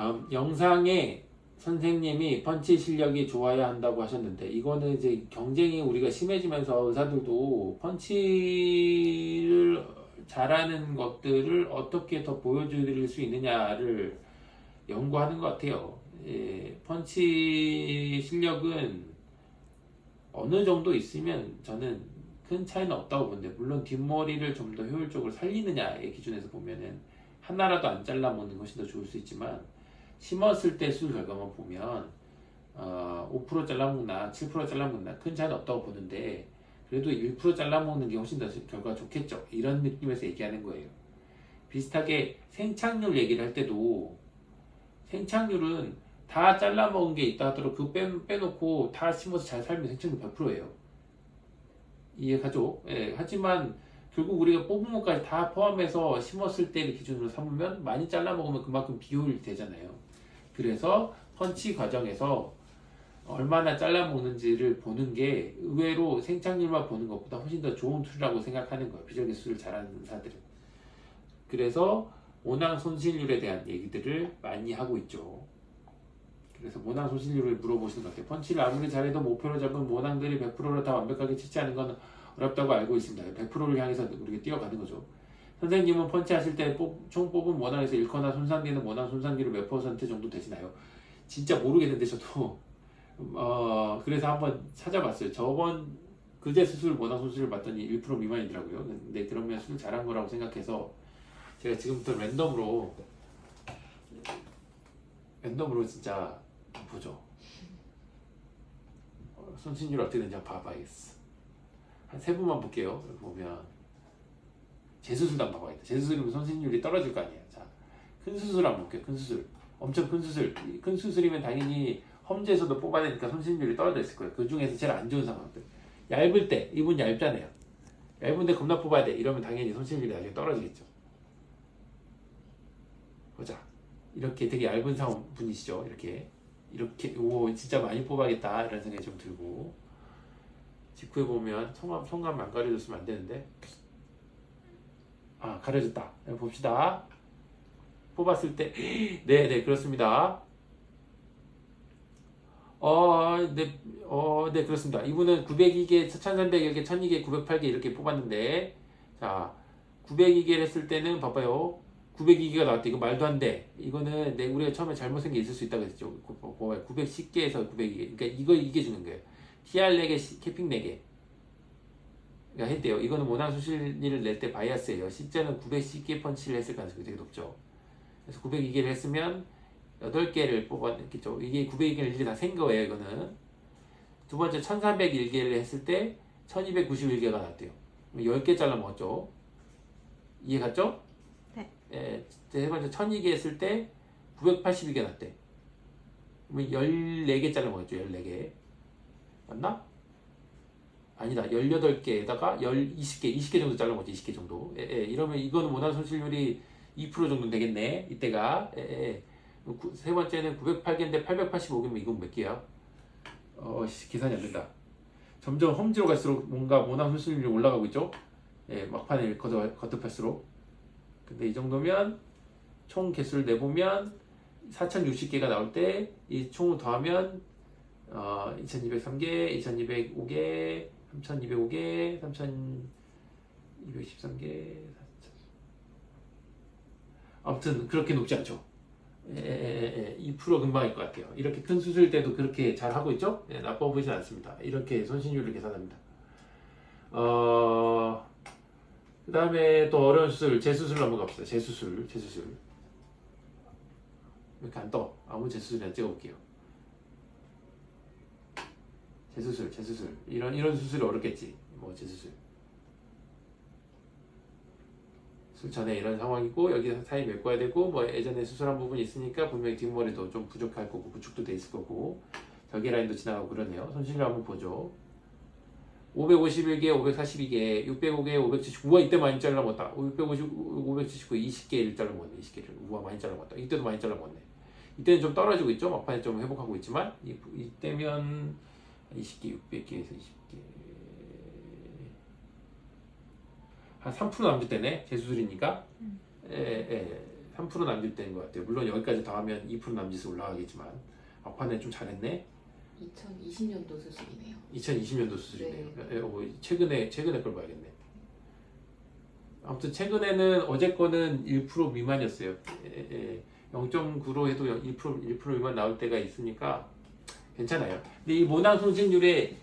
다음 영상에 선생님이 펀치 실력이 좋아야 한다고 하셨는데 이거는 이제 경쟁이 우리가 심해지면서 의사들도 펀치를 잘하는 것들을 어떻게 더 보여드릴 수 있느냐를 연구하는 것 같아요. 예, 펀치 실력은 어느 정도 있으면 저는 큰 차이는 없다고 보는데 물론 뒷머리를 좀 더 효율적으로 살리느냐의 기준에서 보면은 하나라도 안 잘라 먹는 것이 더 좋을 수 있지만 심었을 때 수술 결과만 보면 어, 5% 잘라먹나 7% 잘라먹나 큰 차이는 없다고 보는데 그래도 1% 잘라먹는 게 훨씬 더 결과가 좋겠죠 이런 느낌에서 얘기하는 거예요 비슷하게 생착률 얘기를 할 때도 생착률은 다 잘라먹은 게 있다 하더라도 그거 빼, 빼놓고 다 심어서 잘 살면 생착률 100%예요 이해가죠? 예, 하지만 결국 우리가 뽑은 것까지 다 포함해서 심었을 때를 기준으로 삼으면 많이 잘라 먹으면 그만큼 비효율이 되잖아요. 그래서 펀치 과정에서 얼마나 잘라 먹는지를 보는 게 의외로 생착률만 보는 것보다 훨씬 더 좋은 툴이라고 생각하는 거예요. 비절개 수술을 잘하는 의사들은. 그래서 모낭 손실률에 대한 얘기들을 많이 하고 있죠. 그래서 모낭 손실률을 물어보시는 것 같아요. 펀치를 아무리 잘해도 목표로 잡은 모낭들이 100%를 다 완벽하게 치지하는 건 어렵다고 알고 있습니다. 100%를 향해서 우리가 뛰어가는 거죠. 선생님은 펀치 하실 때 총 뽑은 모낭에서 잃거나 손상되는 모낭 손상률이 몇 퍼센트 정도 되시나요? 진짜 모르겠는데 저도 어 그래서 한번 찾아봤어요. 저번 그제 수술 모낭 손실을 봤더니 1% 미만이더라고요. 근데 그러면 수술 잘한 거라고 생각해서 제가 지금부터 랜덤으로 랜덤으로 진짜 보죠. 어, 손실률 어떻게 되는지 한번 봐봐야겠어. 한 세 분만 볼게요. 보면 재수술도 한번 봐봐야겠다. 재수술이면 손실률이 떨어질 거 아니에요. 자, 큰 수술 한번 볼게요. 큰 수술. 엄청 큰 수술. 이큰 수술이면 당연히 험지에서도 뽑아야 되니까 손실률이 떨어져 있을 거예요. 그 중에서 제일 안 좋은 상황들. 얇을 때, 이분 얇잖아요. 얇은데 겁나 뽑아야 돼. 이러면 당연히 손실률이 나중에 떨어지겠죠. 보자. 이렇게 되게 얇은 상황 분이시죠. 이렇게. 이렇게, 오, 진짜 많이 뽑아야겠다. 이런 생각이 좀 들고. 직후에 보면 성감, 성감 안 가려줬으면 안 되는데. 아, 가려졌다. 봅시다. 뽑았을 때, 네, 네, 그렇습니다. 어, 네, 어, 네, 그렇습니다. 이분은 902개, 1300개, 1002개, 908개 이렇게 뽑았는데, 자, 902개를 했을 때는 봐봐요. 902개가 나왔대. 이거 말도 안 돼. 이거는 내 우리가 처음에 잘못한 게 있을 수 있다고 했죠. 그, 뭐, 봐봐요. 910개에서 902개. 그러니까 이거 이게 주는 거예요. TR 4개, 캐핑 4개. 가 했대요. 이거는 모낭 수실리를 낼 때 바이아스예요. 실제는 910개 펀치를 했을 가능성이 되게 높죠. 그래서 902개를 했으면 8개를 뽑았겠죠. 이게 902개를 일일이 다센 거예요, 이거는. 두 번째 1301개를 했을 때 1291개가 나왔대요. 10개 잘라 먹었죠. 이해 갔죠? 네. 예, 세 번째 1002개 했을 때 982개 났대. 그러면 14개 잘라 먹었죠, 14개. 맞나? 아니다. 18개에다가 20개, 20개 정도 잘라 먹었지, 20개 정도. 예, 예. 이러면 이거는 모낭 손실률이 2% 정도 되겠네, 이때가. 예, 예. 구- 세 번째는 908개인데 885개면 이건 몇 개야? 어, 씨, 계산이 안 된다. 점점 험지로 갈수록 뭔가 모낭 손실률이 올라가고 있죠? 예, 막판에 거듭, 거듭할수록. 근데 이 정도면 총 개수를 내보면 4060개가 나올 때 이 총을 더하면 어, 2203개, 2205개, 3205개, 3213개, 아무튼 그렇게 높지 않죠. 예, 예, 예, 2% 금방일 것 같아요. 이렇게 큰 수술 때도 그렇게 잘 하고 있죠? 예, 나빠 보이진 않습니다. 이렇게 손실률을 계산합니다. 어, 그 다음에 또 어려운 수술, 재수술 한번 갑시다. 재수술, 재수술. 왜 이렇게 안 떠? 아무 재수술이나 찍어볼게요. 재수술, 재수술. 이런, 이런 수술이 어렵겠지. 뭐, 재수술. 수술 전에 이런 상황이고, 여기 사이 메꿔야 되고, 뭐, 예전에 수술한 부분이 있으니까 분명히 뒷머리도 좀 부족할 거고, 구축도 돼 있을 거고, 결계 라인도 지나가고 그러네요. 손실을 한번 보죠. 551개, 542개, 605개, 579. 우와, 이때 많이 잘라먹었다. 650, 579, 20개를 잘라먹었네. 20개를. 우와, 많이 잘라먹었다. 이때도 많이 잘라먹었네. 이때는 좀 떨어지고 있죠. 막판에 좀 회복하고 있지만, 이, 이때면 20개, 600개에서 20개. 한 3% 남짓 되네. 재수술이니까. 예, 예. 3% 남짓 된 것 같아요. 물론 여기까지 더하면 2% 남짓이 올라가겠지만 막판에 좀 잘했네. 2020년도 수술이네요. 2020년도 수술이네요. 예, 어, 최근에 최근에 걸 봐야겠네. 아무튼 최근에는 어제 거는 1% 미만이었어요. 예, 예, 0.9로 해도 1% 1% 미만 나올 때가 있으니까 괜찮아요. 근데 이 모낭 손실률에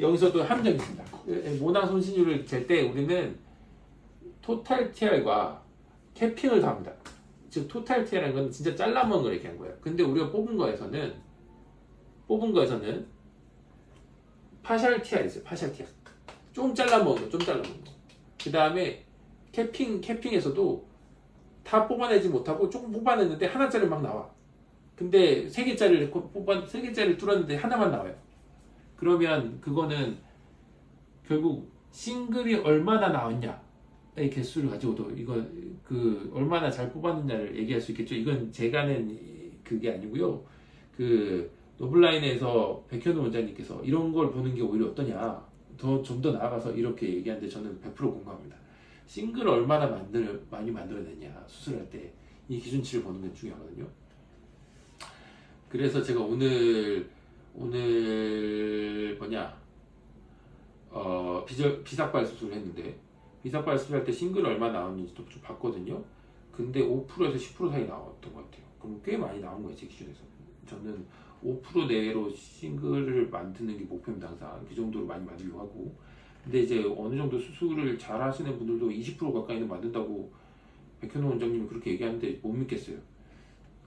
여기서도 함정이 있습니다. 예, 예, 모낭 손실률을 잴 때 우리는 토탈 TR과 캐핑을 더합니다. 즉 토탈 TR이라는 건 진짜 잘라먹은 걸 얘기한 거예요. 근데 우리가 뽑은 거에서는 뽑은 거에서는 파셜 TR 있어요. 파셜 TR. 좀 잘라먹은 거, 좀 잘라먹은 거. 그 다음에 캐핑, 캐핑에서도 다 뽑아내지 못하고 조금 뽑아냈는데 하나짜리 막 나와. 근데 세 개짜리를 코- 뽑아, 세 개짜리를 뚫었는데 하나만 나와요. 그러면 그거는 결국 싱글이 얼마나 나왔냐의 개수를 가지고도 이거 그 얼마나 잘 뽑았느냐를 얘기할 수 있겠죠. 이건 제가 낸 그게 아니고요. 그 노블라인에서 백현우 원장님께서 이런 걸 보는 게 오히려 어떠냐 더 좀 더 나아가서 이렇게 얘기하는데 저는 100% 공감합니다. 싱글 얼마나 만들 많이 만들어냈냐 수술할 때 이 기준치를 보는 게 중요하거든요. 그래서 제가 오늘 오늘 뭐냐 어 비절 비삭발 수술을 했는데 비삭발 수술할 때 싱글 얼마 나왔는지도 좀 봤거든요. 근데 5%에서 10% 사이 나왔던 것 같아요. 그럼 꽤 많이 나온 거예요 제 기준에서. 저는 5% 내로 싱글을 만드는 게 목표입니다 항상 그 정도로 많이 만들려고 하고 근데 이제 어느 정도 수술을 잘 하시는 분들도 20% 가까이는 만든다고 백현우 원장님이 그렇게 얘기하는데 못 믿겠어요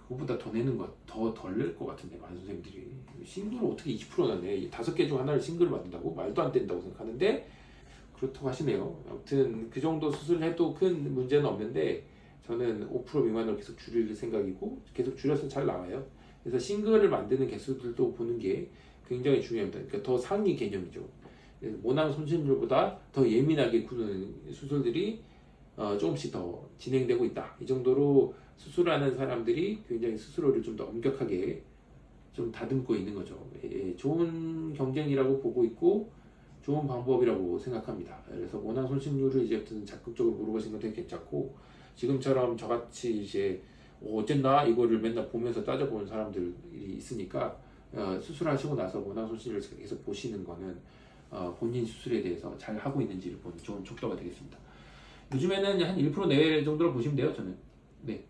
그거보다 더 내는 것더덜낼것 같은데 많은 선생님들이. 싱글을 어떻게 20%나 내? 다섯 개 중 하나를 싱글을 만든다고? 말도 안 된다고 생각하는데 그렇다고 하시네요. 아무튼 그 정도 수술을 해도 큰 문제는 없는데 저는 5% 미만으로 계속 줄일 생각이고 계속 줄여서 잘 나와요. 그래서 싱글을 만드는 개수들도 보는 게 굉장히 중요합니다. 그러니까 더 상위 개념이죠. 모낭 손실률보다 더 예민하게 구는 수술들이 어, 조금씩 더 진행되고 있다. 이 정도로 수술하는 사람들이 굉장히 스스로를 좀 더 엄격하게 좀 다듬고 있는 거죠. 예, 예, 좋은 경쟁이라고 보고 있고 좋은 방법이라고 생각합니다. 그래서 모낭 손실률을 이제부터는 적극적으로 물어보시는 건 되게 괜찮고 지금처럼 저같이 이제 어, 어쨌나 이거를 맨날 보면서 따져보는 사람들이 있으니까 어, 수술하시고 나서 모낭 손실을 계속 보시는 거는 어, 본인 수술에 대해서 잘 하고 있는지를 보는 좋은 촉도가 되겠습니다. 요즘에는 한 1% 내외 정도로 보시면 돼요, 저는. 네.